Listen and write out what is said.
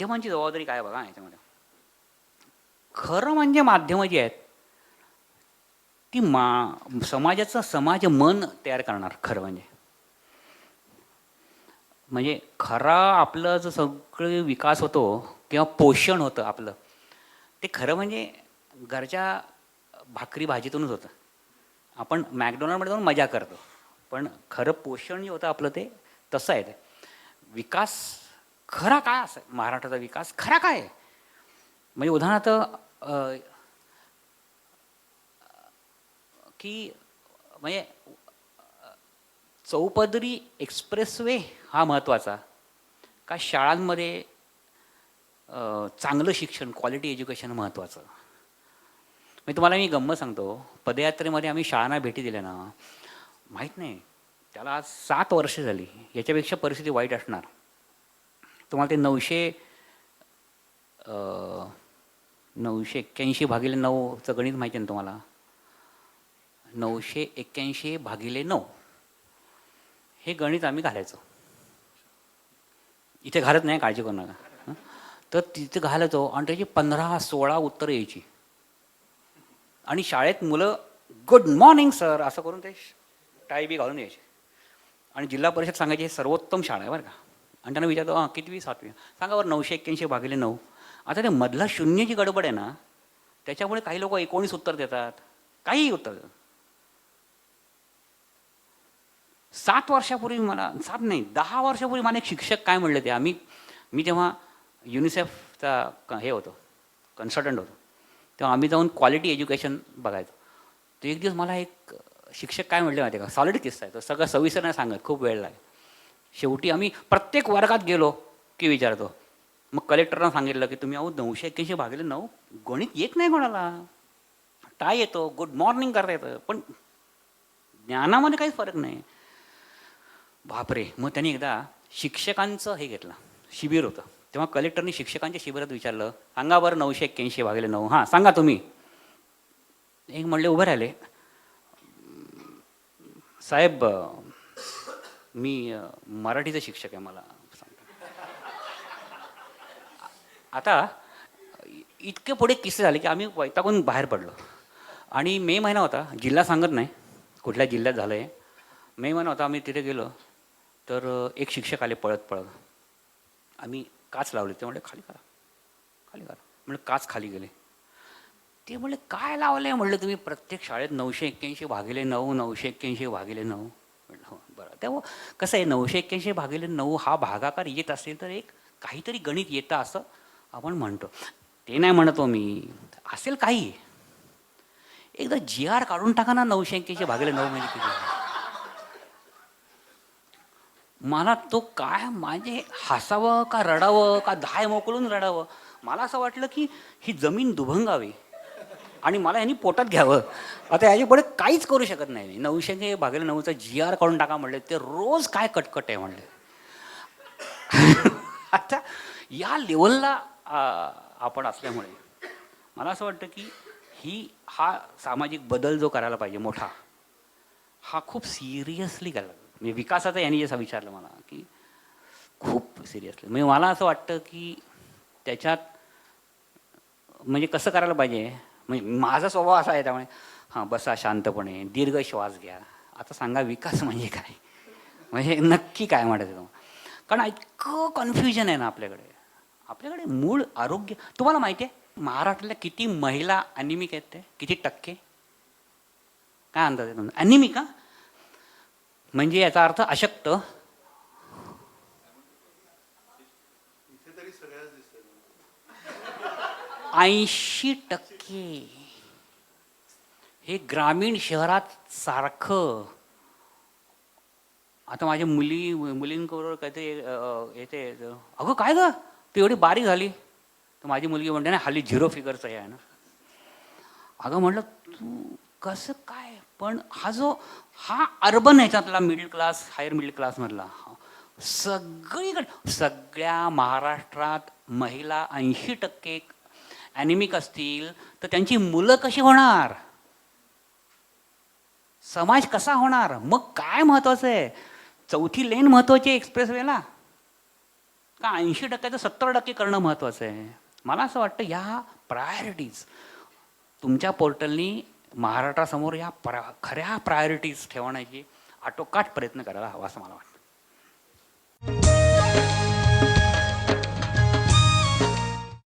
माध्यमांची जबाबदारी काय बघा याच्यामध्ये? खरं म्हणजे माध्यमं जी आहेत ती मा समाजाचं समाज मन तयार करणार खरं म्हणजे. म्हणजे खरा आपलं जो सगळं विकास होतो किंवा पोषण होतं आपलं ते खरं म्हणजे घरच्या भाकरी भाजीतूनच होतं. आपण मॅकडोनल्डमध्ये जाऊन मजा करतो पण खरं पोषण जे होतं आपलं ते तसं आहे. ते विकास खरा काय असं महाराष्ट्राचा विकास खरा काय आहे? म्हणजे उदाहरणार्थ की म्हणजे चौपदरी एक्सप्रेसवे हा महत्त्वाचा. का शाळांमध्ये चांगलं शिक्षण क्वालिटी एज्युकेशन महत्त्वाचं. मी तुम्हाला मी गंमत सांगतो. पदयात्रेमध्ये आम्ही शाळांना भेटी दिल्या ना माहीत नाही. त्याला आज सात वर्ष झाली. याच्यापेक्षा परिस्थिती वाईट असणार. तुम्हाला ते नऊशे नऊशे एक्क्याऐंशी भागिले नऊचं गणित माहिती आहे ना तुम्हाला? नऊशे एक्क्याऐंशी भागिले नऊ. हे गणित आम्ही घालायचो. इथे घालत नाही काळजी करू नका. तर तिथे घालायचो आणि त्याची पंधरा सोळा उत्तरं यायची. आणि शाळेत मुलं गुड मॉर्निंग सर असं करून ते टाय बी घालून यायचे. आणि जिल्हा परिषद सांगायची हे सर्वोत्तम शाळा आहे बरं का. आणि त्यांना विचारतो हां कितवी सातवी? सांगा बरं नऊशे एक्क्याऐंशी भागिले नऊ. आता ते मधला शून्य जी गडबड आहे ना त्याच्यामुळे काही लोक एकोणीस उत्तर देतात. काहीही उत्तर देतात. सात वर्षापूर्वी मला सात नाही दहा वर्षापूर्वी मला एक शिक्षक काय म्हणले ते आम्ही मी जेव्हा युनिसेफचा क- हे होतो कन्सल्टंट होतो तेव्हा आम्ही जाऊन क्वालिटी एज्युकेशन बघायचो. तर एक दिवस मला एक शिक्षक काय म्हणले माहिती आहे का? सॉलिड किस्सा आहे तो सगळं सविस्तर नाही सांगत खूप वेळ लागेल. शेवटी आम्ही प्रत्येक वर्गात गेलो की विचारतो. मग कलेक्टरनं सांगितलं की तुम्ही अहो नऊशे एक्क्याऐंशी भागले नऊ गणित येत नाही कोणाला. काय येतो गुड मॉर्निंग करता येतं पण ज्ञानामध्ये काही फरक नाही. बापरे मग त्यांनी एकदा शिक्षकांचं हे घेतलं शिबिर होतं. तेव्हा कलेक्टरनी शिक्षकांच्या शिबिरात विचारलं सांगा बरं नऊशे एक्क्याऐंशी भागले नऊ. हां सांगा तुम्ही. एक म्हणले उभे राहिले. साहेब मी मराठीचा शिक्षक आहे मला सांगतो. आता इतके पुढे किस्से झाले की आम्ही वैतागून बाहेर पडलो. आणि मे महिना होता जिल्हा सांगत नाही कुठल्या जिल्ह्यात झालं आहे मे महिना होता आम्ही तिथे गेलो तर एक शिक्षक आले पळत पळत. आम्ही काच लावले ते म्हणले खाली करा खाली करा. म्हणलं काच खाली गेले. ते म्हणले काय लावलं आहे म्हणलं तुम्ही प्रत्येक शाळेत नऊशे एक्क्याऐंशी भागिले नऊ नऊशे एक्क्याऐंशी भागिले नऊ. बरं. तेव्हा कसं आहे नऊशे एक्क्याऐंशी भागिले नऊ हा भागाकार येत असेल तर एक काहीतरी गणित येतं असं आपण म्हणतो. ते नाही म्हणतो हो मी. असेल काही. एकदा जी आर काढून टाका ना नऊशे एक्क्याऐंशी भागिले नऊ म्हणजे किती? मला तो काय माझे हसावं का रडावं का धाय मोकळून रडावं? मला असं वाटलं की ही जमीन दुभंगावी. आणि मला यांनी पोटात घ्यावं. आता याच्यापुढे काहीच करू शकत नाही मी. नऊशे के भागेल नऊचा जी आर काढून टाका म्हणले ते रोज काय कटकट आहे म्हणले. आता या लेवलला आपण असल्यामुळे मला असं वाटतं की ही हा सामाजिक बदल जो करायला पाहिजे मोठा हा खूप सिरियसली करायला म्हणजे विकासाचा यांनी जसं विचारलं मला की खूप सिरियसली म्हणजे मला असं वाटतं की त्याच्यात म्हणजे कसं करायला पाहिजे? म्हणजे माझा स्वभाव असा आहे त्यामुळे हां बसा शांतपणे दीर्घ श्वास घ्या. आता सांगा विकास म्हणजे काय? म्हणजे नक्की काय म्हणायचं तुम्हाला? कारण इतकं कन्फ्युजन आहे ना आपल्याकडे. आपल्याकडे मूळ आरोग्य तुम्हाला माहिती आहे महाराष्ट्रातल्या किती महिला अनिमिक आहेत ते? किती टक्के? काय अंदाज आहे तुमचा? अनिमिक का म्हणजे याचा अर्थ अशक्त. ऐंशी टक्के. हे ग्रामीण शहरात सारखं आता माझ्या मुली मुलींबरोबर काहीतरी येते अगं काय ग? ती एवढी बारीक झाली. तर माझी मुलगी म्हणते ना हल्ली झिरो फिगरचं हे आहे ना. अगं म्हटलं तू कसं काय? पण हा जो हा अर्बन ह्याच्यातला मिडल क्लास हायर मिडल क्लासमधला सगळीकडे सगळ्या महाराष्ट्रात महिला ऐंशी टक्के ॲनिमिक असतील तर त्यांची मुलं कशी होणार? समाज कसा होणार? मग काय महत्वाचं आहे? चौथी लेन महत्वाची एक्सप्रेस वेला का ऐंशी टक्क्याचं सत्तर टक्के करणं महत्वाचं आहे? मला असं वाटतं ह्या प्रायोरिटीज तुमच्या पोर्टलनी महाराष्ट्रासमोर या प्रा खऱ्या प्रायोरिटीज ठेवण्याची आटोकाट प्रयत्न करायला हवा असं मला वाटतं.